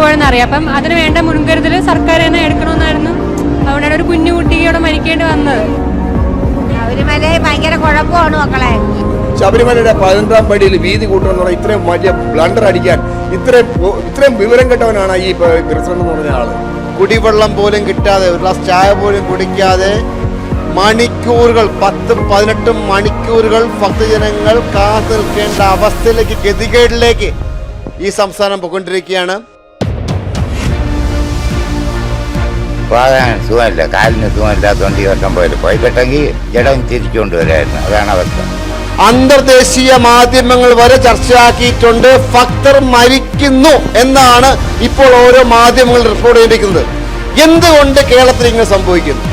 പോയെന്ന് അറിയാം. അപ്പം അതിന് വേണ്ട മുൻകരുതൽ സർക്കാർ തന്നെ എടുക്കണമെന്നായിരുന്നു. അതുകൊണ്ടാണ് ഒരു കുഞ്ഞു കുട്ടിയോട് മരിക്കേണ്ടി വന്നത്. ശബരിമല ഭയങ്കര കുഴപ്പമാണ് മക്കളെ. ശബരിമലയുടെ പതിനെട്ടാം പടിയിൽ വീതി കൂട്ടണമെന്നുള്ള ഇത്രയും വലിയ ബ്ലണ്ടർ അടിക്കാൻ ഇത്രയും ഇത്രയും വിവരം കെട്ടവനാണ് ഈ പ്രസിഡന്റ് എന്ന് പറഞ്ഞ ആൾ. കുടിവെള്ളം പോലും കിട്ടാതെ ഒരു ഗ്ലാസ് ചായ പോലും കുടിക്കാതെ മണിക്കൂറുകൾ പത്ത് പതിനെട്ട് മണിക്കൂറുകൾ ഭക്തജനങ്ങൾ കാത്തു നിൽക്കേണ്ട അവസ്ഥയിലേക്ക് ഗതികേടിലേക്ക് ഈ സംസ്ഥാനം പോയിക്കൊണ്ടിരിക്കുകയാണ്. പോകാൻ സുഖമില്ല. കാലിന് സുഖമില്ലാത്തതുകൊണ്ട് ഈ വർഷം പോയത് പോയിട്ടെങ്കിൽ ജഡം തിരിച്ചുകൊണ്ട് വരായിരുന്നു. അതാണ് അവസ്ഥ. അന്തർദേശീയ മാധ്യമങ്ങൾ വരെ ചർച്ചയാക്കിയിട്ടുണ്ട്. ഫക്തർ മരിക്കുന്നു എന്നാണ് ഇപ്പോൾ ഓരോ മാധ്യമങ്ങൾ റിപ്പോർട്ട് ചെയ്തിരിക്കുന്നത്. എന്തുകൊണ്ട് കേരളത്തിൽ ഇങ്ങനെ സംഭവിക്കുന്നു?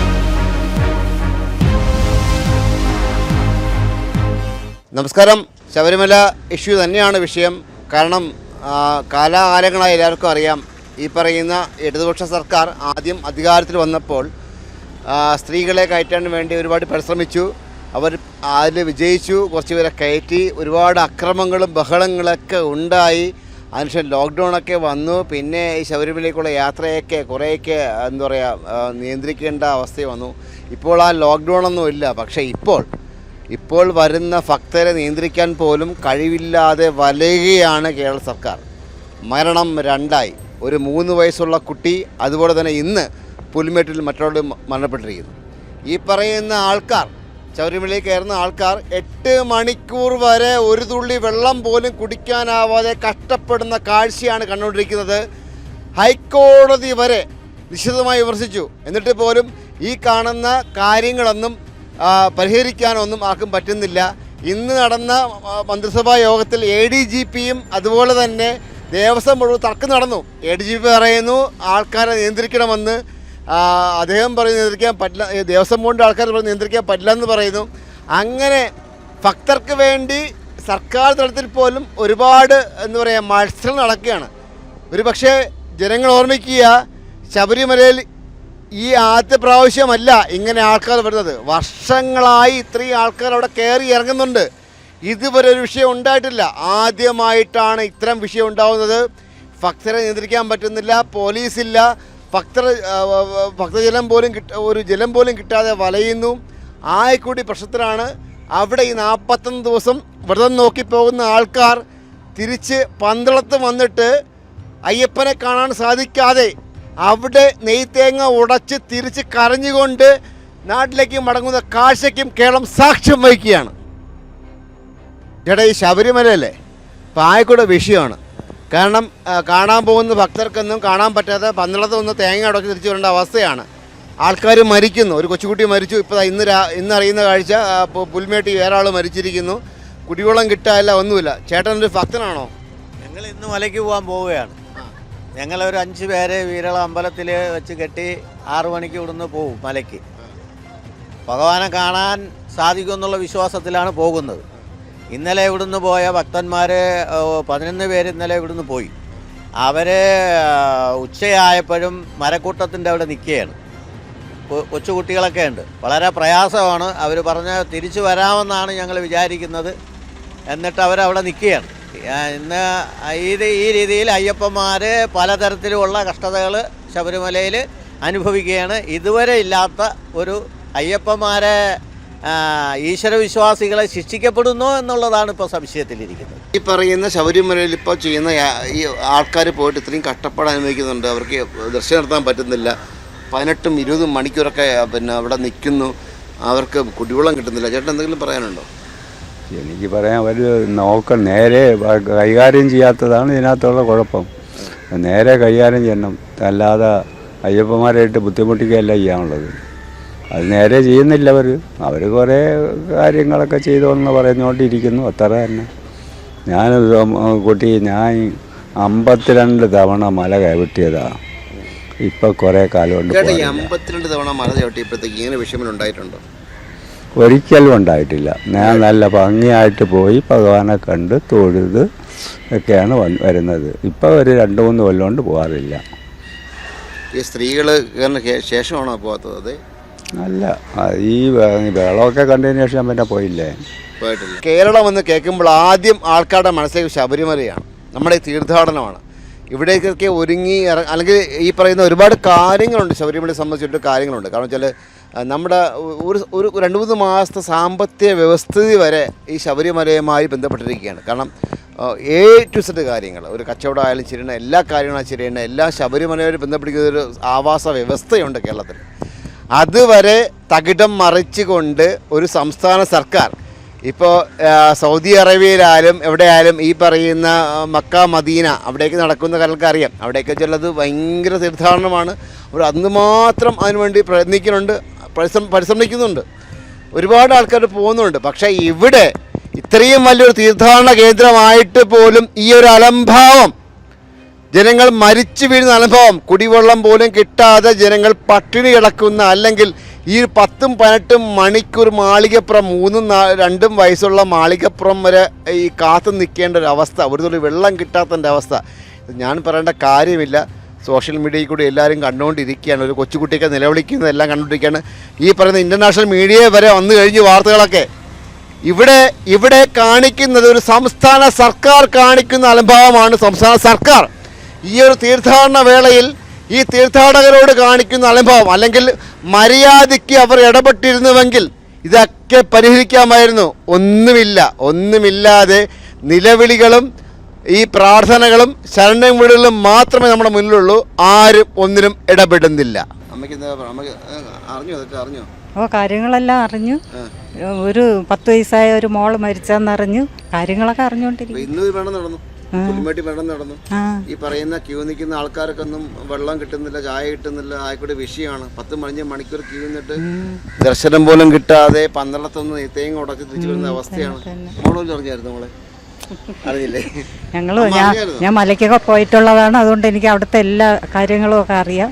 നമസ്കാരം. ശബരിമല ഇഷ്യൂ തന്നെയാണ് വിഷയം. കാരണം കാലാകാലങ്ങളായി എല്ലാവർക്കും അറിയാം. ഈ പറയുന്ന ഇടതുപക്ഷ സർക്കാർ ആദ്യം അധികാരത്തിൽ വന്നപ്പോൾ സ്ത്രീകളെ കയറ്റാൻ വേണ്ടി ഒരുപാട് പരിശ്രമിച്ചു. അവർ അതിൽ വിജയിച്ചു. കുറച്ച് പേരെ കയറ്റി. ഒരുപാട് അക്രമങ്ങളും ബഹളങ്ങളൊക്കെ ഉണ്ടായി. അതിനുശേഷം ലോക്ക്ഡൗണൊക്കെ വന്നു. പിന്നെ ഈ ശബരിമലയ്ക്കുള്ള യാത്രയൊക്കെ കുറേയൊക്കെ എന്താ പറയുക നിയന്ത്രിക്കേണ്ട അവസ്ഥ വന്നു. ഇപ്പോൾ ആ ലോക്ക്ഡൗണൊന്നും ഇല്ല. പക്ഷേ ഇപ്പോൾ ഇപ്പോൾ വരുന്ന ഭക്തരെ നിയന്ത്രിക്കാൻ പോലും കഴിവില്ലാതെ വലയുകയാണ് കേരള സർക്കാർ. മരണം രണ്ടായി. ഒരു മൂന്ന് വയസ്സുള്ള കുട്ടി അതുപോലെ തന്നെ ഇന്ന് പുൽമേട്ടിൽ മറ്റൊരാൾ മരണപ്പെട്ടിരിക്കുന്നു. ഈ പറയുന്ന ആൾക്കാർ ശബരിമലയിൽ കയറുന്ന ആൾക്കാർ എട്ട് മണിക്കൂർ വരെ ഒരു തുള്ളി വെള്ളം പോലും കുടിക്കാനാവാതെ കഷ്ടപ്പെടുന്ന കാഴ്ചയാണ് കണ്ടുകൊണ്ടിരിക്കുന്നത്. ഹൈക്കോടതി വരെ നിശ്ചിതമായി വിമർശിച്ചു. എന്നിട്ട് പോലും ഈ കാണുന്ന കാര്യങ്ങളൊന്നും പരിഹരിക്കാനൊന്നും ആർക്കും പറ്റുന്നില്ല. ഇന്ന് നടന്ന മന്ത്രിസഭാ യോഗത്തിൽ എ ഡി ജി പിയും അതുപോലെ തന്നെ ദേവസ്വം മുഴുവൻ തർക്കം നടന്നു. എ ഡി ജി പി പറയുന്നു ആൾക്കാരെ നിയന്ത്രിക്കണമെന്ന്. അദ്ദേഹം പറയുന്നു നിയന്ത്രിക്കാൻ പറ്റില്ല. ദേവസ്വം ബോർഡിന്റെ ആൾക്കാർ പറഞ്ഞു നിയന്ത്രിക്കാൻ പറ്റില്ല എന്ന് പറയുന്നു. അങ്ങനെ ഭക്തർക്ക് വേണ്ടി സർക്കാർ തലത്തിൽ പോലും ഒരുപാട് എന്താ പറയുക മത്സരം നടക്കുകയാണ്. ഒരു പക്ഷേ ജനങ്ങൾ ഓർമ്മിക്കുക ശബരിമലയിൽ ഈ ആദ്യത്തെ പ്രാവശ്യമല്ല ഇങ്ങനെ ആൾക്കാർ വരുന്നത്. വർഷങ്ങളായി ഇത്രയും ആൾക്കാർ അവിടെ കയറി ഇറങ്ങുന്നുണ്ട്. ഇതുവരെ ഒരു വിഷയം ഉണ്ടായിട്ടില്ല. ആദ്യമായിട്ടാണ് ഇത്തരം വിഷയം ഉണ്ടാവുന്നത്. ഭക്തരെ നിയന്ത്രിക്കാൻ പറ്റുന്നില്ല പോലീസില്ല. ഭക്തർ ഭക്തജലം പോലും കിട്ട ഒരു ജലം പോലും കിട്ടാതെ വലയുന്നു. ആയിക്കൂടി പ്രശ്നത്തിലാണ്. അവിടെ ഈ നാൽപ്പത്തൊന്ന് ദിവസം വ്രതം നോക്കി പോകുന്ന ആൾക്കാർ തിരിച്ച് പന്തളത്ത് വന്നിട്ട് അയ്യപ്പനെ കാണാൻ സാധിക്കാതെ അവിടെ നെയ്ത്തേങ്ങ ഉടച്ച് തിരിച്ച് കരഞ്ഞുകൊണ്ട് നാട്ടിലേക്ക് മടങ്ങുന്ന കാഴ്ചയ്ക്കും കേരളം സാക്ഷ്യം വഹിക്കുകയാണ്. ചേട്ടാ ഈ ശബരിമലയല്ലേ? ഇപ്പം ആയിക്കൂടെ വിഷയമാണ്. കാരണം കാണാൻ പോകുന്ന ഭക്തർക്കൊന്നും കാണാൻ പറ്റാതെ പന്തളത്ത് ഒന്ന് തേങ്ങ അടക്കി തിരിച്ചു വരേണ്ട അവസ്ഥയാണ്. ആൾക്കാർ മരിക്കുന്നു. ഒരു കൊച്ചുകുട്ടി മരിച്ചു. ഇപ്പോൾ ഇന്ന് രാ ഇന്ന് അറിയുന്ന കാഴ്ച പുൽമേട്ടി വേറെ ആൾ മരിച്ചിരിക്കുന്നു. കുടിവെള്ളം കിട്ടാല്ല ഒന്നുമില്ല. ചേട്ടൻ ഒരു ഭക്തനാണോ? ഞങ്ങൾ ഇന്ന് മലയ്ക്ക് പോകാൻ പോവുകയാണ്. ഞങ്ങളൊരു അഞ്ച് പേരെ വീരള അമ്പലത്തിൽ വെച്ച് കെട്ടി ആറു മണിക്ക് ഇവിടുന്ന് പോകും മലയ്ക്ക്. ഭഗവാനെ കാണാൻ സാധിക്കുമെന്നുള്ള വിശ്വാസത്തിലാണ് പോകുന്നത്. ഇന്നലെ ഇവിടുന്ന് പോയ ഭക്തന്മാർ പതിനൊന്ന് പേര് ഇന്നലെ ഇവിടുന്ന് പോയി. അവർ ഉച്ചയായപ്പോഴും മരക്കൂട്ടത്തിന്റെ അവിടെ നിൽക്കുകയാണ്. കൊച്ചുകുട്ടികളൊക്കെ ഉണ്ട്. വളരെ പ്രയാസമാണ്. അവർ പറഞ്ഞ തിരിച്ചു വരാമെന്നാണ് ഞങ്ങൾ വിചാരിക്കുന്നത്. എന്നിട്ട് അവരവിടെ നിൽക്കുകയാണ്. ഇന്ന് ഇത് ഈ രീതിയിൽ അയ്യപ്പന്മാർ പലതരത്തിലുമുള്ള കഷ്ടതകൾ ശബരിമലയിൽ അനുഭവിക്കുകയാണ്. ഇതുവരെ ഇല്ലാത്ത ഒരു അയ്യപ്പന്മാരെ ഈശ്വരവിശ്വാസികളെ ശിക്ഷിക്കപ്പെടുന്നു എന്നുള്ളതാണ് ഇപ്പോൾ സംശയത്തിലിരിക്കുന്നത്. ഈ പറയുന്ന ശബരിമലയിൽ ഇപ്പോൾ ചെയ്യുന്ന ഈ ആൾക്കാർ പോയിട്ട് ഇത്രയും കഷ്ടപ്പാട് അനുഭവിക്കുന്നുണ്ട്. അവർക്ക് ദർശനം നടത്താൻ പറ്റുന്നില്ല. പതിനെട്ടും ഇരുപതും മണിക്കൂറൊക്കെ പിന്നെ അവിടെ നിൽക്കുന്നു. അവർക്ക് കുടിവെള്ളം കിട്ടുന്നില്ല. ചേട്ടൻ എന്തെങ്കിലും പറയാനുണ്ടോ? എനിക്ക് പറയാൻ അവർ നോക്ക നേരെ കൈകാര്യം ചെയ്യാത്തതാണ് ഇതിനകത്തുള്ള കുഴപ്പം. നേരെ കൈകാര്യം ചെയ്യണം. അല്ലാതെ അയ്യപ്പന്മാരായിട്ട് ബുദ്ധിമുട്ടിക്കുകയല്ല ചെയ്യാനുള്ളത്. അത് നേരെ ചെയ്യുന്നില്ല അവർ അവർ കുറേ കാര്യങ്ങളൊക്കെ ചെയ്തു എന്ന് പറഞ്ഞുകൊണ്ടിരിക്കുന്നു അത്ര തന്നെ. ഞാൻ കുട്ടി ഞാൻ അമ്പത്തിരണ്ട് തവണ മല കൈവിട്ടിയതാണ് ഇപ്പം കുറേ കാലം കൊണ്ട് അമ്പത്തിരണ്ട് തവണ മല ചവിട്ടിയപ്പോഴത്തേക്ക് ഇങ്ങനെ ഒരിക്കലും ഉണ്ടായിട്ടില്ല. ഞാൻ നല്ല ഭംഗിയായിട്ട് പോയി ഭഗവാനെ കണ്ട് തൊഴുത് ഒക്കെയാണ് വരുന്നത്. ഇപ്പോൾ ഒരു രണ്ട് മൂന്ന് കൊല്ലം കൊണ്ട് പോകാറില്ല ഈ സ്ത്രീകൾ ശേഷമാണോ പോകാത്തത് അല്ല ഈ വേളമൊക്കെ കണ്ടതിന് ശേഷം ഞാൻ പിന്നെ പോയില്ലേ? പോയിട്ടില്ല. കേരളം എന്ന് കേൾക്കുമ്പോൾ ആദ്യം ആൾക്കാരുടെ മനസ്സിലേക്ക് ശബരിമലയാണ്. നമ്മുടെ തീർത്ഥാടനമാണ്. ഇവിടേക്കൊക്കെ ഒരുങ്ങി അല്ലെങ്കിൽ ഈ പറയുന്ന ഒരുപാട് കാര്യങ്ങളുണ്ട് ശബരിമലയെ സംബന്ധിച്ചിട്ട് കാര്യങ്ങളുണ്ട്. കാരണം വെച്ചാൽ നമ്മുടെ ഒരു ഒരു രണ്ട് മൂന്ന് മാസത്തെ സാമ്പത്തിക വ്യവസ്ഥിതി വരെ ഈ ശബരിമലയുമായി ബന്ധപ്പെട്ടിരിക്കുകയാണ്. കാരണം എ ടു സെറ്റ് കാര്യങ്ങൾ ഒരു കച്ചവടം ആയാലും ശരിയാണ് എല്ലാ കാര്യങ്ങളും ശരിയാണ് എല്ലാ ശബരിമലയുമായി ബന്ധപ്പെട്ടിരിക്കുന്ന ഒരു ആവാസ വ്യവസ്ഥയുണ്ട് കേരളത്തിൽ. അതുവരെ തകിടം മറിച്ചുകൊണ്ട് ഒരു സംസ്ഥാന സർക്കാർ. ഇപ്പോൾ സൗദി അറേബ്യയിലായാലും എവിടെയായാലും ഈ പറയുന്ന മക്ക മദീന അവിടേക്ക് നടക്കുന്ന കാര്യങ്ങൾക്ക് അറിയാം. അവിടേക്ക് ചിലത് ഭയങ്കര തീർത്ഥാടനമാണ്. അവർ അതുമാത്രം അതിനുവേണ്ടി പ്രയത്നിക്കുന്നുണ്ട് പരിശ്രമ പരിശ്രമിക്കുന്നുണ്ട്. ഒരുപാട് ആൾക്കാർ പോകുന്നുണ്ട്. പക്ഷേ ഇവിടെ ഇത്രയും വലിയൊരു തീർത്ഥാടന കേന്ദ്രമായിട്ട് പോലും ഈ ഒരു അലംഭാവം ജനങ്ങൾ മരിച്ചു വീഴുന്ന അനുഭവം. കുടിവെള്ളം പോലും കിട്ടാതെ ജനങ്ങൾ പട്ടിണി കിടക്കുന്ന അല്ലെങ്കിൽ ഈ പത്തും പതിനെട്ടും മണിക്കൂർ മാളികപ്പുറം മൂന്നും രണ്ടും വയസ്സുള്ള മാളികപ്പുറം വരെ ഈ കാത്തു നിൽക്കേണ്ട ഒരു അവസ്ഥ ഒരു തുള്ളി വെള്ളം കിട്ടാത്തതിന്റെ അവസ്ഥ. ഞാൻ പറയേണ്ട കാര്യമില്ല. സോഷ്യൽ മീഡിയയിൽ കൂടി എല്ലാവരും കണ്ടുകൊണ്ടിരിക്കുകയാണ്. ഒരു കൊച്ചുകുട്ടിയൊക്കെ നിലവിളിക്കുന്നത് എല്ലാം കണ്ടുകൊണ്ടിരിക്കുകയാണ്. ഈ പറയുന്ന ഇന്റർനാഷണൽ മീഡിയ വരെ വന്നു കഴിഞ്ഞ് വാർത്തകളൊക്കെ. ഇവിടെ ഇവിടെ കാണിക്കുന്നത് ഒരു സംസ്ഥാന സർക്കാർ കാണിക്കുന്ന അനുഭവമാണ് സംസ്ഥാന സർക്കാർ. ഈ ഒരു തീർത്ഥാടന വേളയിൽ ഈ തീർത്ഥാടകരോട് കാണിക്കുന്ന അലംഭാവം അല്ലെങ്കിൽ മര്യാദയ്ക്ക് അവർ ഇടപെട്ടിരുന്നുവെങ്കിൽ ഇതൊക്കെ പരിഹരിക്കാമായിരുന്നു. ഒന്നുമില്ല ഒന്നുമില്ലാതെ നിലവിളികളും ഈ പ്രാർത്ഥനകളും ശരണം വീടുകളും മാത്രമേ നമ്മുടെ മുന്നിലുള്ളൂ. ആരും ഒന്നിനും ഇടപെടുന്നില്ല. ഓ കാര്യങ്ങളെല്ലാം അറിഞ്ഞു. ഒരു പത്ത് വയസ്സായ ഒരു മോൾ മരിച്ചെന്നറിഞ്ഞു. കാര്യങ്ങളൊക്കെ അറിഞ്ഞുകൊണ്ടിരിക്കും പുലിമേട്ടി മരണം നടന്നു. ഈ പറയുന്ന ക്യൂ നിൽക്കുന്ന ആൾക്കാർക്കൊന്നും വെള്ളം കിട്ടുന്നില്ല ചായ കിട്ടുന്നില്ല ആയിക്കോട്ടെ വിഷയമാണ്. പത്ത് മണിഞ്ഞ മണിക്കൂർ ക്യൂ നിന്നിട്ട് ദർശനം പോലും കിട്ടാതെ പന്തളത്തൊന്ന് തേങ്ങ ഉടക്കി തിരിച്ചു വരുന്ന അവസ്ഥയാണ്. മോളോൽ അറിഞ്ഞായിരുന്നു മോളെ അറിയില്ലേ ഞങ്ങൾ ഞാൻ മലയ്ക്കൊക്കെ പോയിട്ടുള്ളതാണ്. അതുകൊണ്ട് എനിക്ക് അവിടുത്തെ എല്ലാ കാര്യങ്ങളും ഒക്കെ അറിയാം.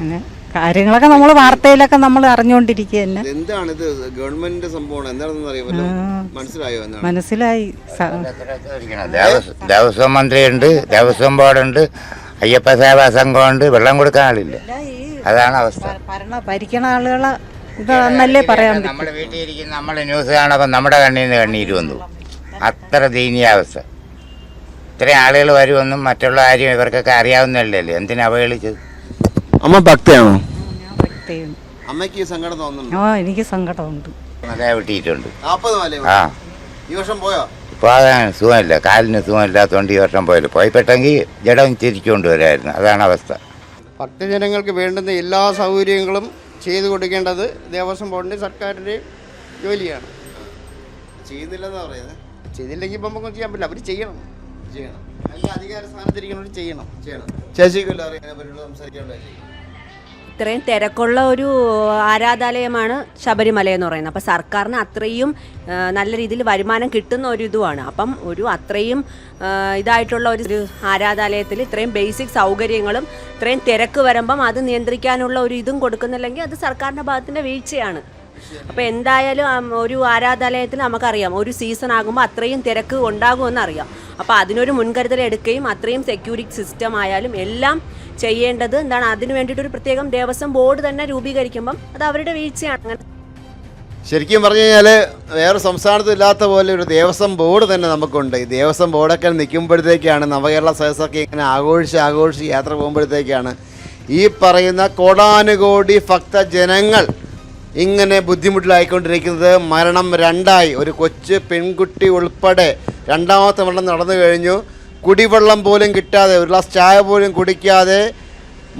അങ്ങനെ. കാര്യങ്ങളൊക്കെ നമ്മൾ വാർത്തയിലൊക്കെ നമ്മൾ അറിഞ്ഞുകൊണ്ടിരിക്കുക തന്നെ. എന്താണ് ഇത് ഗവൺമെന്റിന്റെ സംഭവമാണ്. എന്താണെന്ന് അറിയാമല്ലോ? മനസ്സിലായോ എന്നാണ്? മനസ്സിലായി. ദേവസ്വം മന്ത്രിയുണ്ട് ദേവസ്വം ബോർഡുണ്ട് അയ്യപ്പ സേവാ സംഘമുണ്ട് വെള്ളം കൊടുക്കാൻ ആളില്ല. അതാണ് അവസ്ഥ. ഭരണ ഭരിക്കണ ആളുകളെ ഇതാണെന്നല്ലേ പറയാൻ നമ്മുടെ വീട്ടിലിരിക്കുന്ന നമ്മുടെ ന്യൂസ് കാണുമ്പോൾ നമ്മുടെ കണ്ണിൽ നിന്ന് കണ്ണീര് വന്നു. അത്ര ദയനീയാവസ്ഥ ഇത്രയും ആളുകൾ വരുമെന്നും മറ്റുള്ള കാര്യം ഇവർക്കൊക്കെ അറിയാവുന്നല്ലേ എന്തിനാ അവഹേളിച്ചത്? അമ്മ ഭക്തയാണോ? അമ്മയ്ക്ക് ഈ സങ്കടം തോന്നുന്നു ഓ എനിക്ക് സങ്കടമുണ്ട്. നല്ല വിട്ടിട്ടുണ്ട് നാൽപ്പത് മലേ ആ. ഈ വർഷം പോയോ? പോകാൻ സുഖമില്ല. കാലിന് സുഖമില്ലാത്തതുകൊണ്ട് ഈ വർഷം പോയില്ല. പോയിപ്പെട്ടെങ്കിൽ ജഡം തിരിച്ചുകൊണ്ട് വരായിരുന്നു. അതാണ് അവസ്ഥ. ഭക്തജനങ്ങൾക്ക് വേണ്ടുന്ന എല്ലാ സൗകര്യങ്ങളും ചെയ്തു കൊടുക്കേണ്ടത് ദേവസ്വം ബോർഡിന്റെ സർക്കാരിന്റെ ജോലിയാണ്. ചെയ്യുന്നില്ലെന്നാ പറയുന്നത് ചെയ്തില്ലെങ്കിൽ ഇപ്പം നമുക്ക് ചെയ്യാൻ പറ്റില്ല. അവർ ചെയ്യണം. ചെയ്യണം. നല്ല അധികാര സ്ഥാനത്തിരിക്കുന്നവർ ചെയ്യണം. ചെയ്യണം. ചേച്ചിക്കല്ല അറിയാൻ പറ്റുള്ളൂ സംസാരിക്കാനുള്ള ഇത്രയും തിരക്കുള്ള ഒരു ആരാധാലയമാണ് ശബരിമല എന്ന് പറയുന്നത്. അപ്പോൾ സർക്കാരിന് അത്രയും നല്ല രീതിയിൽ വരുമാനം കിട്ടുന്ന ഒരു ഇതുമാണ് അപ്പം ഒരു അത്രയും ഇതായിട്ടുള്ള ഒരു ആരാധാലയത്തിൽ ഇത്രയും ബേസിക് സൗകര്യങ്ങളും ഇത്രയും തിരക്ക് വരുമ്പം അത് നിയന്ത്രിക്കാനുള്ള ഒരു ഇതും കൊടുക്കുന്നില്ലെങ്കിൽ അത് സർക്കാരിന്റെ ഭാഗത്തിന്റെ വീഴ്ചയാണ്. അപ്പോൾ എന്തായാലും ഒരു ആരാധാലയത്തിൽ നമുക്കറിയാം. ഒരു സീസൺ ആകുമ്പോൾ അത്രയും തിരക്ക് ഉണ്ടാകുമെന്ന് അറിയാം അപ്പോൾ അതിനൊരു മുൻകരുതൽ എടുക്കുകയും അത്രയും സെക്യൂരിറ്റി സിസ്റ്റം ആയാലും എല്ലാം ചെയ്യേണ്ടത് എന്താണ്? അതിന് വേണ്ടിയിട്ടൊരു പ്രത്യേകം ദേവസ്വം ബോർഡ് തന്നെ രൂപീകരിക്കുമ്പം അത് അവരുടെ വീഴ്ചയാണ്. അങ്ങനെ ശരിക്കും പറഞ്ഞു കഴിഞ്ഞാൽ വേറെ സംസ്ഥാനത്ത് ഇല്ലാത്ത പോലെ ഒരു ദേവസ്വം ബോർഡ് തന്നെ നമുക്കുണ്ട്. ഈ ദേവസ്വം ബോർഡൊക്കെ നിൽക്കുമ്പോഴത്തേക്കാണ് നവകേരള സദസ്സൊക്കെ ഇങ്ങനെ ആഘോഷിച്ച് ആഘോഷിച്ച് യാത്ര പോകുമ്പോഴത്തേക്കാണ് ഈ പറയുന്ന കോടാനുകോടി ഭക്തജനങ്ങൾ ഇങ്ങനെ ബുദ്ധിമുട്ടിലായിക്കൊണ്ടിരിക്കുന്നത് മരണം രണ്ടായി. ഒരു കൊച്ചു പെൺകുട്ടി ഉൾപ്പെടെ രണ്ടാമത്തെ മരണം നടന്നു കഴിഞ്ഞു. കുടിവെള്ളം പോലും കിട്ടാതെ ഒരു ഗ്ലാസ് ചായ പോലും കുടിക്കാതെ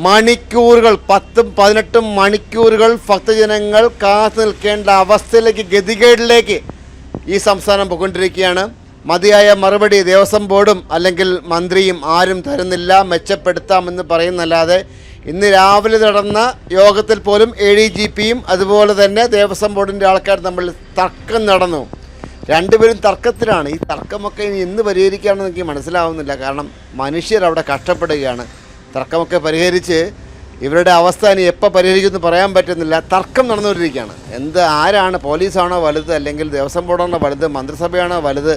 മണിക്കൂറുകൾ പത്തും പതിനെട്ടും മണിക്കൂറുകൾ ഭക്തജനങ്ങൾ കാത്തു നിൽക്കേണ്ട അവസ്ഥയിലേക്ക് ഗതികേടിലേക്ക് ഈ സംസ്ഥാനം പോയിക്കൊണ്ടിരിക്കുകയാണ്. മതിയായ മറുപടി ദേവസ്വം ബോർഡും അല്ലെങ്കിൽ മന്ത്രിയും ആരും തരുന്നില്ല. മെച്ചപ്പെടുത്താമെന്ന് പറയുന്നല്ലാതെ ഇന്ന് രാവിലെ നടന്ന യോഗത്തിൽ പോലും എ ഡി ജി പിയും അതുപോലെ തന്നെ ദേവസ്വം ബോർഡിന്റെ ആൾക്കാർ തമ്മിൽ തർക്കം നടന്നു. രണ്ടുപേരും തർക്കത്തിലാണ്. ഈ തർക്കമൊക്കെ ഇനി എന്ന് പരിഹരിക്കുകയാണെന്ന് എനിക്ക് മനസ്സിലാവുന്നില്ല. കാരണം മനുഷ്യർ അവിടെ കഷ്ടപ്പെടുകയാണ്. തർക്കമൊക്കെ പരിഹരിച്ച് ഇവരുടെ അവസ്ഥ ഇനി എപ്പോൾ പരിഹരിക്കുമെന്ന് പറയാൻ പറ്റുന്നില്ല. തർക്കം നടന്നുകൊണ്ടിരിക്കുകയാണ്. എന്ത് ആരാണ്? പോലീസാണോ വലുത്? അല്ലെങ്കിൽ ദേവസ്വം ബോർഡാണോ വലുത്? മന്ത്രിസഭയാണോ വലുത്?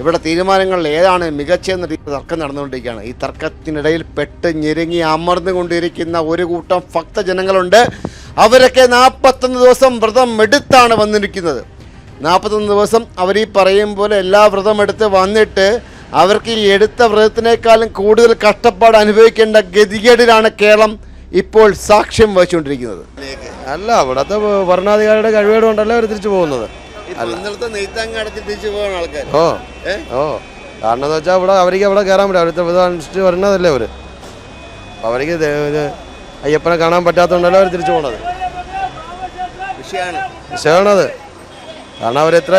ഇവിടെ തീരുമാനങ്ങളിൽ ഏതാണ് മികച്ചെന്ന രീതിയിൽ തർക്കം നടന്നുകൊണ്ടിരിക്കുകയാണ്. ഈ തർക്കത്തിനിടയിൽ പെട്ട് ഞെരുങ്ങി അമർന്നുകൊണ്ടിരിക്കുന്ന ഒരു കൂട്ടം ഭക്തജനങ്ങളുണ്ട്. അവരൊക്കെ നാൽപ്പത്തൊന്ന് ദിവസം വ്രതം എടുത്താണ് വന്നിരിക്കുന്നത്. നാൽപ്പത്തൊന്ന് ദിവസം അവർ ഈ പറയും പോലെ എല്ലാ വ്രതം എടുത്ത് വന്നിട്ട് അവർക്ക് ഈ എടുത്ത വ്രതത്തിനേക്കാളും കൂടുതൽ കഷ്ടപ്പാട് അനുഭവിക്കേണ്ട ഗതികേടിലാണ് കേരളം ഇപ്പോൾ സാക്ഷ്യം വഹിച്ചുകൊണ്ടിരിക്കുന്നത്. അല്ല അവിടുത്തെ ഭരണാധികാരിയുടെ കഴിവേട് കൊണ്ടല്ലേ അവർ തിരിച്ചു പോകുന്നത്? ഇന്നലത്തെ നെയ്ത്തങ്ങ് അടച്ച് തിരിച്ചു പോകുന്ന ആൾക്കാർ ഓ. ഓ. കാരണം എന്ന് വെച്ചാൽ ഇവിടെ അവർക്ക് അവിടെ കയറാൻ പറ്റില്ല അവിടുത്തെ വ്രതം അനുഷ്ഠിച്ച് വരണതല്ലേ അവർ അപ്പോൾ അവർക്ക് അയ്യപ്പനെ കാണാൻ പറ്റാത്തതുകൊണ്ടല്ലേ അവർ തിരിച്ചു പോണത്. വിഷയമാണ് വിഷയമാണത് കാരണം അവർ എത്ര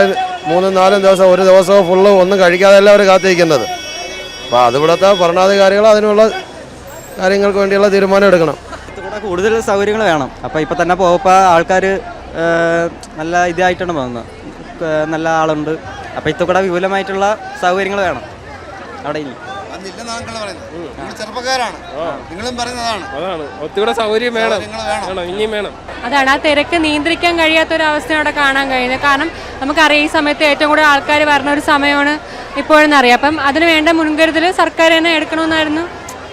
മൂന്നും നാലും ദിവസം ഒരു ദിവസവും ഫുള്ള് ഒന്നും കഴിക്കാതെയല്ല അവർ കാത്തിരിക്കുന്നത്. അപ്പോൾ അതിവിടത്തെ ഭരണാധികാരികൾ അതിനുള്ള കാര്യങ്ങൾക്ക് വേണ്ടിയുള്ള തീരുമാനം എടുക്കണം. കൂടുതൽ സൗകര്യങ്ങൾ വേണം. അപ്പോൾ ഇപ്പൊ തന്നെ പോകുമ്പോൾ ആൾക്കാർ നല്ല ഇതായിട്ടാണ് പോകുന്നത് നല്ല ആളുണ്ട്. അപ്പോൾ ഇത്ത കൂടെ വിപുലമായിട്ടുള്ള സൗകര്യങ്ങൾ വേണം. അവിടെ ഇനി ചെറുപ്പക്കാരാണ്. നിങ്ങളും പറയുന്നതാണ്. സൗകര്യം വേണം. വേണം. ഇനിയും വേണം. അതാണ്. ആ തിരക്ക് നിയന്ത്രിക്കാൻ കഴിയാത്ത ഒരു അവസ്ഥ അവിടെ കാണാൻ കഴിയുന്നത്. കാരണം നമുക്കറിയാം ഈ സമയത്ത് ഏറ്റവും കൂടുതൽ ആൾക്കാർ വരുന്ന ഒരു സമയമാണ് ഇപ്പോഴെന്ന് അറിയാം. അപ്പം അതിന് വേണ്ട മുൻകരുതൽ സർക്കാർ തന്നെ എടുക്കണമെന്നായിരുന്നു.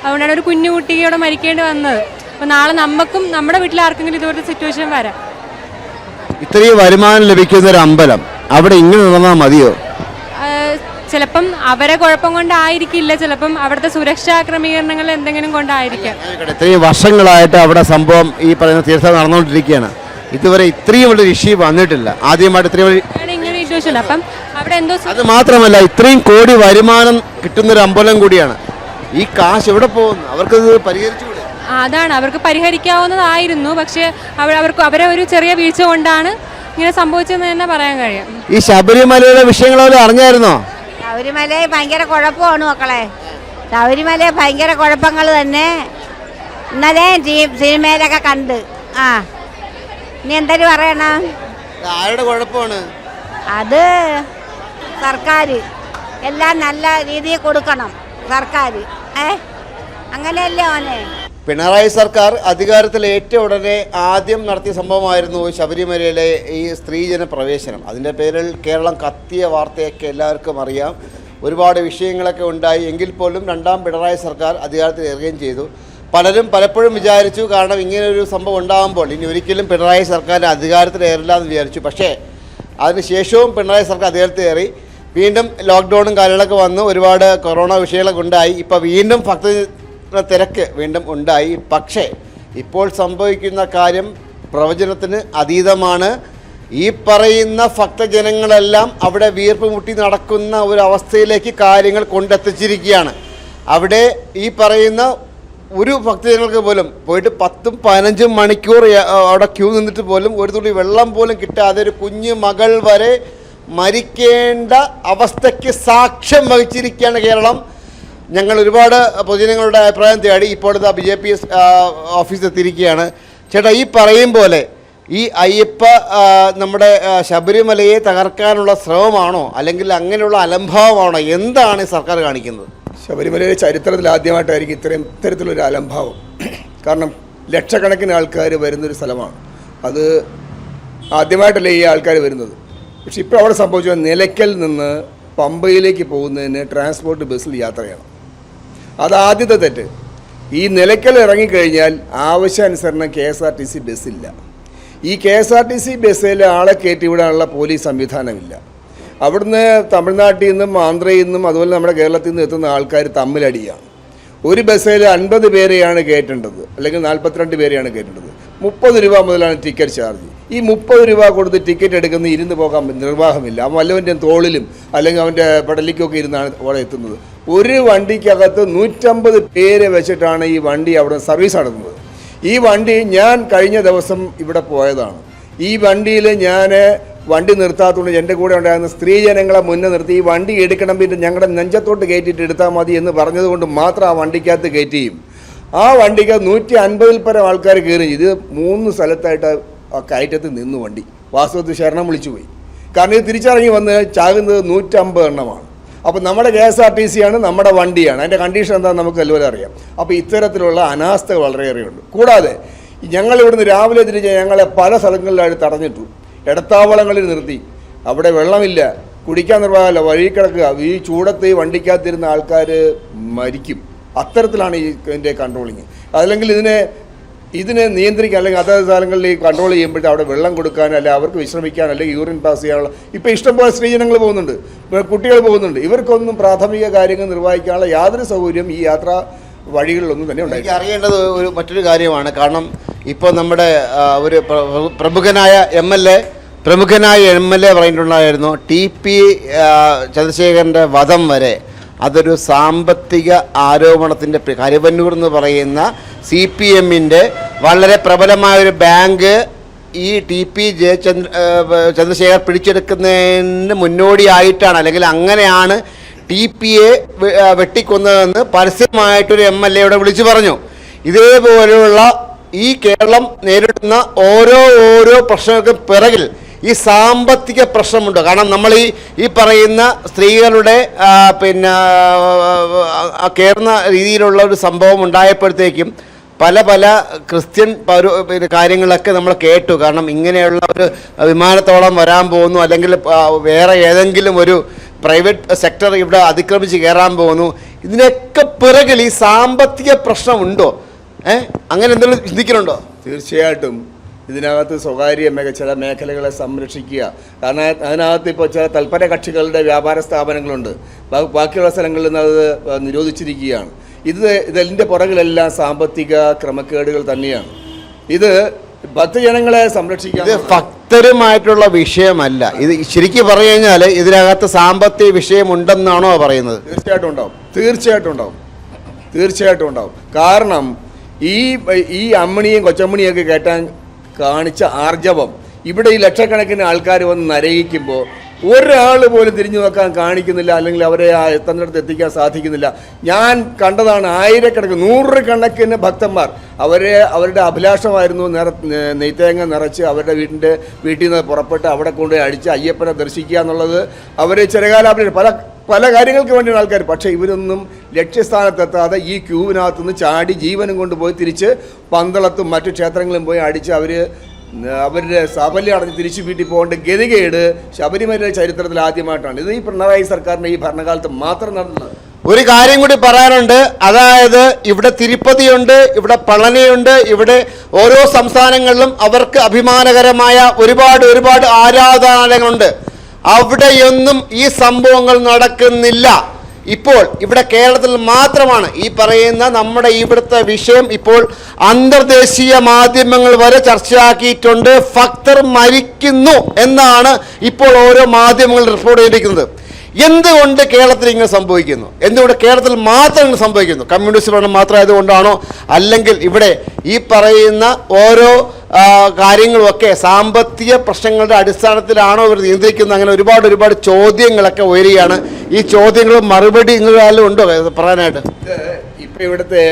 അതുകൊണ്ടാണ് ഒരു കുഞ്ഞു കുട്ടിയോടെ മരിക്കേണ്ടി വന്നത്. അപ്പം നാളെ നമുക്കും നമ്മുടെ വീട്ടിൽ ആർക്കെങ്കിലും ഇതുപോലത്തെ സിറ്റുവേഷൻ വരാം. ഇത്രയും വരുമാനം ലഭിക്കുന്ന ഒരു അമ്പലം. അവിടെ ഇങ്ങനെ നടന്നാൽ മതിയോ? ചിലപ്പം അവരെ കുഴപ്പം കൊണ്ടായിരിക്കില്ല. ചിലപ്പം അവിടുത്തെ സുരക്ഷാ ക്രമീകരണങ്ങൾ എന്തെങ്കിലും കൊണ്ടായിരിക്കാം. ഇത്രയും വർഷങ്ങളായിട്ട് അവിടെ സംഭവം ഈ പറയുന്ന തീർത്ഥം നടന്നുകൊണ്ടിരിക്കുകയാണ്. ഇതുവരെ ഇത്രയും വലിയ ഇഷ്യൂ വന്നിട്ടില്ല. ആദ്യമായിട്ട് ഇത്രയും ഇങ്ങനെ ഇഷ്യൂസ് ഉണ്ട് അപ്പം അവിടെ എന്തോ അത് മാത്രമല്ല ഇത്രയും കോടി വരുമാനം കിട്ടുന്ന ഒരു അമ്പലം കൂടിയാണ്. ഈ കാശ് എവിടെ പോകുന്നു? അവർക്കത് പരിഹരിച്ചുകൂടെ ആ, അതാണ് അവർക്ക് പരിഹരിക്കാവുന്നതായിരുന്നു. പക്ഷേ അവർ അവർക്ക് അവരെ ഒരു ചെറിയ വീഴ്ച കൊണ്ടാണ് ഇങ്ങനെ സംഭവിച്ചതെന്ന് തന്നെ പറയാൻ കഴിയും. ഈ ശബരിമലയുടെ വിഷയങ്ങളോട് അറിഞ്ഞായിരുന്നോ? ശബരിമല ഭയങ്കര കുഴപ്പമാണ് മക്കളെ. ശബരിമല ഭയങ്കര കുഴപ്പങ്ങൾ തന്നെ. ഇന്നലെ സിനിമയിലൊക്കെ കണ്ട്. ആ. ഇനി എന്തൊരു പറയണം? ആരുടെ കുഴപ്പമാണ്? അത് സർക്കാർ എല്ലാം നല്ല രീതിയിൽ കൊടുക്കണം. സർക്കാർ ഏ? അങ്ങനെയല്ലേ ഓനെ പിണറായി സർക്കാർ അധികാരത്തിൽ ഏറ്റ ഉടനെ ആദ്യം നടത്തിയ സംഭവമായിരുന്നു ശബരിമലയിലെ ഈ സ്ത്രീജന പ്രവേശനം. അതിന്റെ പേരിൽ കേരളം കത്തിയ വാർത്തയൊക്കെ എല്ലാവർക്കും അറിയാം. ഒരുപാട് വിഷയങ്ങളൊക്കെ ഉണ്ടായി. എങ്കിൽ പോലും രണ്ടാം പിണറായി സർക്കാർ അധികാരത്തിൽ ഏറുകയും ചെയ്തു. പലരും പലപ്പോഴും വിചാരിച്ചു കാരണം ഇങ്ങനൊരു സംഭവം ഉണ്ടാകുമ്പോൾ ഇനി ഒരിക്കലും പിണറായി സർക്കാർ അധികാരത്തിൽ ഏറില്ല എന്ന് വിചാരിച്ചു. പക്ഷേ അതിനുശേഷവും പിണറായി സർക്കാർ അധികാരത്തിൽ വീണ്ടും ലോക്ക്ഡൗണും കാര്യങ്ങളൊക്കെ വന്നു. ഒരുപാട് കൊറോണ വിഷയങ്ങളൊക്കെ ഉണ്ടായി. ഇപ്പോൾ വീണ്ടും ഭക്ത തിരക്ക് വീണ്ടും ഉണ്ടായി. പക്ഷേ ഇപ്പോൾ സംഭവിക്കുന്ന കാര്യം പ്രവചനത്തിന് അതീതമാണ്. ഈ പറയുന്ന ഭക്തജനങ്ങളെല്ലാം അവിടെ വീർപ്പ് മുട്ടി നടക്കുന്ന ഒരു അവസ്ഥയിലേക്ക് കാര്യങ്ങൾ കൊണ്ടെത്തിച്ചിരിക്കുകയാണ്. അവിടെ ഈ പറയുന്ന ഒരു ഭക്തജനങ്ങൾക്ക് പോലും പോയിട്ട് പത്തും പതിനഞ്ചും മണിക്കൂർ അവിടെ ക്യൂ നിന്നിട്ട് പോലും ഒരു തുള്ളി വെള്ളം പോലും കിട്ടാതെ ഒരു കുഞ്ഞു മകൾ വരെ മരിക്കേണ്ട അവസ്ഥയ്ക്ക് സാക്ഷ്യം വഹിച്ചിരിക്കുകയാണ് കേരളം. ഞങ്ങൾ ഒരുപാട് പൊതുജനങ്ങളുടെ അഭിപ്രായം തേടി ഇപ്പോഴത്തെ ബി ജെ പി ഓഫീസിൽ എത്തിയിരിക്കുകയാണ്. ചേട്ടാ ഈ പറയും പോലെ ഈ അയ്യപ്പ നമ്മുടെ ശബരിമലയെ തകർക്കാനുള്ള ശ്രമമാണോ? അല്ലെങ്കിൽ അങ്ങനെയുള്ള അലംഭാവമാണോ? എന്താണ് സർക്കാർ കാണിക്കുന്നത്? ശബരിമലയിലെ ചരിത്രത്തിൽ ആദ്യമായിട്ടായിരിക്കും ഇത്രയും ഇത്തരത്തിലൊരു അലംഭാവം. കാരണം ലക്ഷക്കണക്കിന് ആൾക്കാർ വരുന്നൊരു സ്ഥലമാണ്. അത് ആദ്യമായിട്ടല്ലേ ഈ ആൾക്കാർ വരുന്നത്. പക്ഷെ ഇപ്പോൾ അവിടെ സംഭവിച്ചത് നിലയ്ക്കൽ നിന്ന് പമ്പയിലേക്ക് പോകുന്നതിന് ട്രാൻസ്പോർട്ട് ബസ്സിൽ യാത്ര ചെയ്യണം അത് ആദ്യത്തെ തെറ്റ്. ഈ നിലയ്ക്കൽ ഇറങ്ങിക്കഴിഞ്ഞാൽ ആവശ്യാനുസരണം K S R T C ബസ്സില്ല. ഈ K S R T C ബസ്സിൽ ആളെ കയറ്റി വിടാനുള്ള പോലീസ് സംവിധാനമില്ല. അവിടുന്ന് തമിഴ്നാട്ടിൽ നിന്നും ആന്ധ്രയിൽ നിന്നും അതുപോലെ നമ്മുടെ കേരളത്തിൽ നിന്നും എത്തുന്ന ആൾക്കാർ തമ്മിലടിയാണ് ഒരു ബസ്സിൽ അൻപത് പേരെയാണ് കയറ്റേണ്ടത് അല്ലെങ്കിൽ നാൽപ്പത്തിരണ്ട് പേരെയാണ് കയറ്റേണ്ടത്. മുപ്പത് രൂപ മുതലാണ് ടിക്കറ്റ് ചാർജ്. ഈ മുപ്പത് രൂപ കൊടുത്ത് ടിക്കറ്റ് എടുക്കുന്ന ഇരുന്ന് പോകാൻ നിർവാഹമില്ല. അവൻ വല്ലവന്റെ തോളിലും അല്ലെങ്കിൽ അവന്റെ പടലിക്കൊക്കെ ഇരുന്നാണ് അവിടെ എത്തുന്നത്. ഒരു വണ്ടിക്കകത്ത് നൂറ്റമ്പത് പേരെ വെച്ചിട്ടാണ് ഈ വണ്ടി അവിടെ സർവീസ് നടത്തുന്നത്. ഈ വണ്ടി ഞാൻ കഴിഞ്ഞ ദിവസം ഇവിടെ പോയതാണ്. ഈ വണ്ടിയിൽ ഞാൻ വണ്ടി നിർത്താത്തതുകൊണ്ട് എന്റെ കൂടെ ഉണ്ടായിരുന്ന സ്ത്രീ ജനങ്ങളെ മുന്നേ നിർത്തി ഈ വണ്ടി എടുക്കണം പിന്നെ ഞങ്ങളുടെ നെഞ്ചത്തോട്ട് കയറ്റിയിട്ട് എടുത്താൽ മതി എന്ന് പറഞ്ഞതുകൊണ്ട് മാത്രം ആ വണ്ടിക്കകത്ത് കയറ്റിയും. ആ വണ്ടിക്ക് നൂറ്റി അൻപതിൽ പരം ആൾക്കാർ കയറി. ഇത് മൂന്ന് സ്ഥലത്തായിട്ട് ആ കയറ്റത്ത് നിന്നു വണ്ടി. വാസ്തവത്തിൽ ശരണം വിളിച്ചു പോയി കാരണം ഇത് തിരിച്ചറിഞ്ഞ് വന്ന് ചാകുന്നത് നൂറ്റമ്പത് എണ്ണമാണ്. അപ്പോൾ നമ്മുടെ K S R T C ആണ് നമ്മുടെ വണ്ടിയാണ്. അതിന്റെ കണ്ടീഷൻ എന്താണെന്ന് നമുക്ക് എല്ലാവരും അറിയാം. അപ്പോൾ ഇത്തരത്തിലുള്ള അനാസ്ഥ വളരെയേറെയുണ്ട്. കൂടാതെ ഞങ്ങൾ ഇവിടുന്ന് രാവിലെ തിരിച്ച് ഞങ്ങളെ പല സ്ഥലങ്ങളിലായിട്ട് തടഞ്ഞിട്ടു. ഇടത്താവളങ്ങളിൽ നിർത്തി. അവിടെ വെള്ളമില്ല. കുടിക്കാൻ നിർവാഹമല്ല. വഴി കിടക്കുക. ഈ ചൂടത്ത് ഈ വണ്ടിക്കകത്തിരുന്ന ആൾക്കാർ മരിക്കും. അത്തരത്തിലാണ് ഈ ഇതിന്റെ കൺട്രോളിങ് അല്ലെങ്കിൽ ഇതിനെ ഇതിനെ നിയന്ത്രിക്കാൻ അല്ലെങ്കിൽ അതാത് സ്ഥലങ്ങളിൽ കൺട്രോൾ ചെയ്യുമ്പോഴത്തെ അവിടെ വെള്ളം കൊടുക്കാൻ അല്ലെങ്കിൽ അവർക്ക് വിശ്രമിക്കാൻ അല്ലെങ്കിൽ യൂറിൻ പാസ് ചെയ്യാനുള്ള ഇപ്പോൾ ഇഷ്ടംപോലെ സ്ത്രീജനങ്ങൾ പോകുന്നുണ്ട്. കുട്ടികൾ പോകുന്നുണ്ട്. ഇവർക്കൊന്നും പ്രാഥമിക കാര്യങ്ങൾ നിർവഹിക്കാനുള്ള യാതൊരു സൗകര്യം ഈ യാത്രാ വഴികളിലൊന്നും തന്നെ ഉണ്ടായി അറിയേണ്ടത് ഒരു മറ്റൊരു കാര്യമാണ്. കാരണം ഇപ്പോൾ നമ്മുടെ ഒരു പ്ര- പ്രമുഖനായ എം എൽ എ പ്രമുഖനായ എം എൽ എ പറഞ്ഞിട്ടുണ്ടായിരുന്നു ടി പി ചന്ദ്രശേഖരന്റെ വധം വരെ അതൊരു സാമ്പത്തിക ആരോപണത്തിന്റെ കരുവന്നൂർ എന്ന് പറയുന്ന സി പി എമ്മിന്റെ വളരെ പ്രബലമായ ഒരു ബാങ്ക് ഈ ടി പി ജയചന്ദ്ര ചന്ദ്രശേഖർ പിടിച്ചെടുക്കുന്നതിന് മുന്നോടിയായിട്ടാണ് അല്ലെങ്കിൽ അങ്ങനെയാണ് ടി പി എ വെട്ടിക്കൊന്നതെന്ന് പരസ്യമായിട്ടൊരു എം എൽ എയുടെ വിളിച്ചു പറഞ്ഞു. ഇതേപോലെയുള്ള ഈ കേരളം നേരിടുന്ന ഓരോ ഓരോ പ്രശ്നങ്ങൾക്കും പിറകിൽ ഈ സാമ്പത്തിക പ്രശ്നമുണ്ട്. കാരണം നമ്മൾ ഈ ഈ പറയുന്ന സ്ത്രീകളുടെ പിന്നെ കയറുന്ന രീതിയിലുള്ള ഒരു സംഭവം ഉണ്ടായപ്പോഴത്തേക്കും പല പല ക്രിസ്ത്യൻ പൗര പിന്നെ കാര്യങ്ങളൊക്കെ നമ്മൾ കേട്ടു. കാരണം ഇങ്ങനെയുള്ള ഒരു വിമാനത്തോളം വരാൻ പോകുന്നു. അല്ലെങ്കിൽ വേറെ ഏതെങ്കിലും ഒരു പ്രൈവറ്റ് സെക്ടർ ഇവിടെ അതിക്രമിച്ച് കയറാൻ പോകുന്നു. ഇതിനൊക്കെ പിറകിൽ ഈ സാമ്പത്തിക പ്രശ്നമുണ്ടോ ഏഹ് അങ്ങനെ എന്തെങ്കിലും ചിന്തിക്കുന്നുണ്ടോ? തീർച്ചയായിട്ടും. ഇതിനകത്ത് സ്വകാര്യ മേഖ ചില മേഖലകളെ സംരക്ഷിക്കുക. കാരണം അതിനകത്ത് ഇപ്പോൾ ചില തൽപര കക്ഷികളുടെ വ്യാപാര സ്ഥാപനങ്ങളുണ്ട്. ബാക്കിയുള്ള സ്ഥലങ്ങളിൽ നിന്ന് അത് നിരോധിച്ചിരിക്കുകയാണ്. ഇത് ഇതിന്റെ പുറകിലെല്ലാം സാമ്പത്തിക ക്രമക്കേടുകൾ തന്നെയാണ്. ഇത് ഭക്തജനങ്ങളെ സംരക്ഷിക്കുക ഇത് ഭക്തരുമായിട്ടുള്ള വിഷയമല്ല. ഇത് ശരിക്കും പറഞ്ഞു കഴിഞ്ഞാൽ ഇതിനകത്ത് സാമ്പത്തിക വിഷയമുണ്ടെന്നാണോ പറയുന്നത്. തീർച്ചയായിട്ടും ഉണ്ടാവും. തീർച്ചയായിട്ടും ഉണ്ടാവും. തീർച്ചയായിട്ടും ഉണ്ടാവും. കാരണം ഈ ഈ അമ്മണിയും കൊച്ചമ്മണിയൊക്കെ കേട്ടാൻ കാണിച്ച ആർജവം. ഇവിടെ ഈ ലക്ഷക്കണക്കിന് ആൾക്കാർ വന്ന് നരയിക്കുമ്പോൾ ഒരാൾ പോലും തിരിഞ്ഞു നോക്കാൻ കാണിക്കുന്നില്ല അല്ലെങ്കിൽ അവരെ ആ എത്തുന്നിടത്ത് എത്തിക്കാൻ സാധിക്കുന്നില്ല. ഞാൻ കണ്ടതാണ് ആയിരക്കണക്കിന് നൂറുകണക്കിന് ഭക്തന്മാർ. അവരെ അവരുടെ അഭിലാഷമായിരുന്നു നിറ നെയ്ത്തേങ്ങ നിറച്ച് അവരുടെ വീടിന്റെ വീട്ടിൽ നിന്ന് പുറപ്പെട്ട് അവിടെ കൊണ്ടുപോയി അടിച്ച് അയ്യപ്പനെ ദർശിക്കുക എന്നുള്ളത്. അവർ ചിരകാലാഭിലാഷം പല പല കാര്യങ്ങൾക്ക് വേണ്ടിയാണ് ആൾക്കാർ പക്ഷേ ഇവരൊന്നും ലക്ഷ്യസ്ഥാനത്തെത്താതെ ഈ ക്യൂവിനകത്തുനിന്ന് ചാടി ജീവനും കൊണ്ടുപോയി തിരിച്ച് പന്തളത്തും മറ്റു ക്ഷേത്രങ്ങളിലും പോയി അടിച്ച് അവർ അവരുടെ സാഫല്യം അടഞ്ഞ് തിരിച്ചു വീട്ടിൽ പോകേണ്ട ഗതികേട് ശബരിമലയുടെ ചരിത്രത്തിൽ ആദ്യമായിട്ടാണ്. ഇത് ഈ പിണറായി സർക്കാരിന്റെ ഈ ഭരണകാലത്ത് മാത്രം നടന്നത്. ഒരു കാര്യം കൂടി പറയാനുണ്ട്. അതായത് ഇവിടെ തിരുപ്പതിയുണ്ട് ഇവിടെ പളനിയുണ്ട് ഇവിടെ ഓരോ സംസ്ഥാനങ്ങളിലും അവർക്ക് അഭിമാനകരമായ ഒരുപാട് ഒരുപാട് ആരാധനാലയങ്ങളുണ്ട്. അവിടെയൊന്നും ഈ സംഭവങ്ങൾ നടക്കുന്നില്ല. ഇപ്പോൾ ഇവിടെ കേരളത്തിൽ മാത്രമാണ് ഈ പറയുന്ന നമ്മുടെ ഇവിടുത്തെ വിഷയം ഇപ്പോൾ അന്തർദേശീയ മാധ്യമങ്ങൾ വരെ ചർച്ചയാക്കിയിട്ടുണ്ട്. ഭക്തർ മരിക്കുന്നു എന്നാണ് ഇപ്പോൾ ഓരോ മാധ്യമങ്ങൾ റിപ്പോർട്ട് ചെയ്തിരിക്കുന്നത്. എന്തുകൊണ്ട് കേരളത്തിൽ ഇങ്ങനെ സംഭവിക്കുന്നു? എന്തുകൊണ്ട് കേരളത്തിൽ മാത്രം ഇങ്ങനെ സംഭവിക്കുന്നു? കമ്മ്യൂണിസ്റ്റ് ഭരണം മാത്രമായതുകൊണ്ടാണോ? അല്ലെങ്കിൽ ഇവിടെ ഈ പറയുന്ന ഓരോ കാര്യങ്ങളുമൊക്കെ സാമ്പത്തിക പ്രശ്നങ്ങളുടെ അടിസ്ഥാനത്തിലാണോ ഇവർ നിയന്ത്രിക്കുന്നത്? അങ്ങനെ ഒരുപാട് ഒരുപാട് ചോദ്യങ്ങളൊക്കെ ഉയരുകയാണ്. ഈ ചോദ്യങ്ങൾ മറുപടി നിങ്ങളാലും ഉണ്ടോ? പറയാനായിട്ട്. ഇപ്പം ഇവിടുത്തെ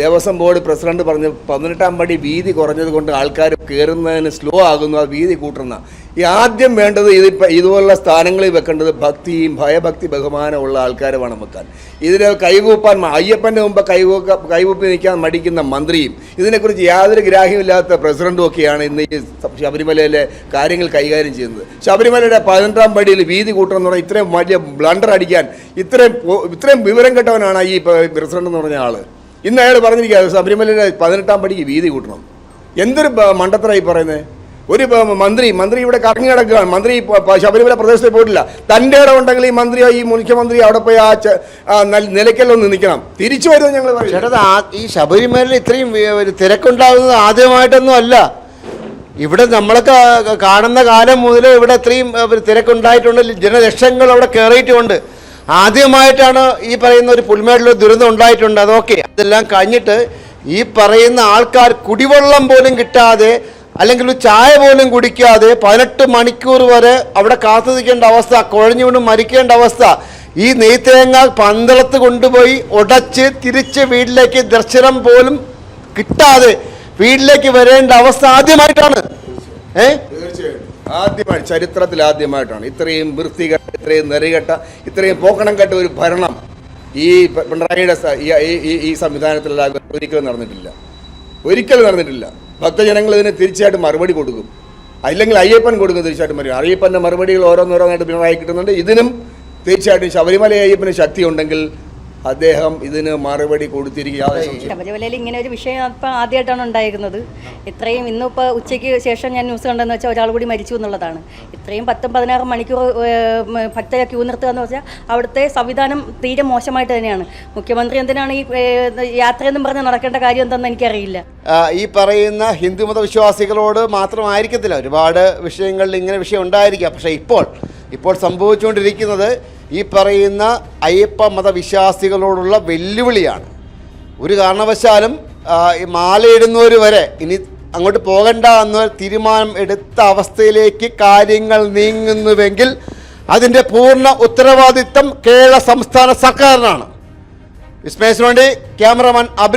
ദേവസ്വം ബോർഡ് പ്രസിഡന്റ് പറഞ്ഞ് പതിനെട്ടാം പടി വീതി കുറഞ്ഞത് കൊണ്ട് ആൾക്കാർ കയറുന്നതിന് സ്ലോ ആകുന്നു ആ വീതി കൂട്ടുന്ന. ഈ ആദ്യം വേണ്ടത് ഇതിപ്പോൾ ഇതുപോലുള്ള സ്ഥാനങ്ങളിൽ വെക്കേണ്ടത് ഭക്തിയും ഭയഭക്തി ബഹുമാനമുള്ള ആൾക്കാരെ വേണം വെക്കാൻ ഇതിന് കൈകൂപ്പാൻ അയ്യപ്പന്റെ മുമ്പ് കൈകൂക്ക കൈകൂപ്പി നിൽക്കാൻ മടിക്കുന്ന മന്ത്രിയും ഇതിനെക്കുറിച്ച് യാതൊരു ഗ്രാഹ്യമില്ലാത്ത പ്രസിഡന്റും ഒക്കെയാണ് ഇന്ന് ഈ ശബരിമലയിലെ കാര്യങ്ങൾ കൈകാര്യം ചെയ്യുന്നത്. ശബരിമലയുടെ പതിനെട്ടാം പടിയിൽ വീതി കൂട്ടണം എന്ന് പറഞ്ഞാൽ ഇത്രയും വലിയ ബ്ലണ്ടർ അടിക്കാൻ ഇത്രയും ഇത്രയും വിവരം കെട്ടവനാണ് ഈ പ്രസിഡന്റ് എന്ന് പറഞ്ഞ ആൾ ഇന്ന് അയാൾ പറഞ്ഞിരിക്കുക ശബരിമലയുടെ പതിനെട്ടാം പടിക്ക് വീതി കൂട്ടണം. എന്തൊരു മണ്ടത്തരായി പറയുന്നത് ഒരു മന്ത്രി മന്ത്രി ഇവിടെ കറങ്ങി കിടക്കുകയാണ് മന്ത്രി ശബരിമല പ്രദേശത്ത് പോയിട്ടില്ല. തന്റെ ഇടം ഉണ്ടെങ്കിൽ ഈ മന്ത്രിയോ ഈ മുഖ്യമന്ത്രി അവിടെ പോയി ആ നിലയ്ക്കലൊന്ന് നിൽക്കണം. തിരിച്ചു വരുമെന്ന് ഞങ്ങൾ ഈ ശബരിമലയിൽ ഇത്രയും തിരക്കുണ്ടാകുന്നത് ആദ്യമായിട്ടൊന്നും അല്ല. ഇവിടെ നമ്മളൊക്കെ കാണുന്ന കാലം മുതൽ ഇവിടെ ഇത്രയും തിരക്കുണ്ടായിട്ടുണ്ട്. ജനലക്ഷങ്ങൾ അവിടെ കയറിയിട്ടുമുണ്ട് ആദ്യമായിട്ടാണ് ഈ പറയുന്ന ഒരു പുൽമേടിൽ ഒരു ദുരന്തം ഉണ്ടായിട്ടുണ്ട്. അതൊക്കെ. അതെല്ലാം കഴിഞ്ഞിട്ട് ഈ പറയുന്ന ആൾക്കാർ കുടിവെള്ളം പോലും കിട്ടാതെ അല്ലെങ്കിൽ ഒരു ചായ പോലും കുടിക്കാതെ പതിനെട്ട് മണിക്കൂർ വരെ അവിടെ കാത്തു നിൽക്കേണ്ട അവസ്ഥ കുഴഞ്ഞു വീണ് മരിക്കേണ്ട അവസ്ഥ. ഈ നെയ്ത്തേങ്ങ പന്തളത്ത് കൊണ്ടുപോയി ഉടച്ച് തിരിച്ച് വീട്ടിലേക്ക് ദർശനം പോലും കിട്ടാതെ വീട്ടിലേക്ക് വരേണ്ട അവസ്ഥ ആദ്യമായിട്ടാണ്. ഏ? ആദ്യമായി ചരിത്രത്തിൽ ആദ്യമായിട്ടാണ്. ഇത്രയും വൃത്തികെട്ട ഇത്രയും നെറികെട്ട ഇത്രയും പോക്കണം കെട്ട ഒരു ഭരണം ഈ പിണറായിയുടെ ഈ സംവിധാനത്തിലുള്ള ഒരിക്കലും നടന്നിട്ടില്ല. ഒരിക്കലും നടന്നിട്ടില്ല. ഭക്തജനങ്ങൾ ഇതിന് തീർച്ചയായിട്ടും മറുപടി കൊടുക്കും. അല്ലെങ്കിൽ അയ്യപ്പൻ കൊടുക്കും തീർച്ചയായിട്ടും മറുപടി. അയ്യപ്പന്റെ മറുപടികൾ ഓരോന്നോരോന്നായിട്ട് പിണറായി കിട്ടുന്നുണ്ട്. ഇതിനും തീർച്ചയായിട്ടും ശബരിമല അയ്യപ്പന് ശക്തി ഉണ്ടെങ്കിൽ അദ്ദേഹം ഇതിന് മറുപടി കൊടുത്തിരിക്കുക ശബരിമലയിൽ ഇങ്ങനെ ഒരു വിഷയം ഇപ്പം ആദ്യമായിട്ടാണ് ഉണ്ടായിരുന്നത്. ഇത്രയും ഇന്നിപ്പോൾ ഉച്ചയ്ക്ക് ശേഷം ഞാൻ ന്യൂസ് കണ്ടെന്ന് വെച്ചാൽ ഒരാൾ കൂടി മരിച്ചു എന്നുള്ളതാണ്. ഇത്രയും പത്തും പതിനാറ് മണിക്കൂർ ഭക്തരെ ക്യൂ നിർത്തുക എന്ന് വെച്ചാൽ അവിടുത്തെ സംവിധാനം തീരെ മോശമായിട്ട് തന്നെയാണ്. മുഖ്യമന്ത്രി എന്തിനാണ് ഈ യാത്രയെന്നും പറഞ്ഞ് നടക്കേണ്ട കാര്യം എന്തെന്ന് എനിക്കറിയില്ല. ഈ പറയുന്ന ഹിന്ദുമത വിശ്വാസികളോട് മാത്രമായിരിക്കത്തില്ല. ഒരുപാട് വിഷയങ്ങളിൽ ഇങ്ങനെ വിഷയം ഉണ്ടായിരിക്കാം. പക്ഷേ ഇപ്പോൾ ഇപ്പോൾ സംഭവിച്ചുകൊണ്ടിരിക്കുന്നത് ഈ പറയുന്ന അയ്യപ്പ മതവിശ്വാസികളോടുള്ള വെല്ലുവിളിയാണ്. ഒരു കാരണവശാലും ഈ മാലയിടുന്നവർ വരെ ഇനി അങ്ങോട്ട് പോകണ്ട എന്ന തീരുമാനം എടുത്ത അവസ്ഥയിലേക്ക് കാര്യങ്ങൾ നീങ്ങുന്നുവെങ്കിൽ അതിന്റെ പൂർണ ഉത്തരവാദിത്തം കേരള സംസ്ഥാന സർക്കാരിനാണ്. വിസ്മയസിന് വേണ്ടി ക്യാമറമാൻ അബിൽ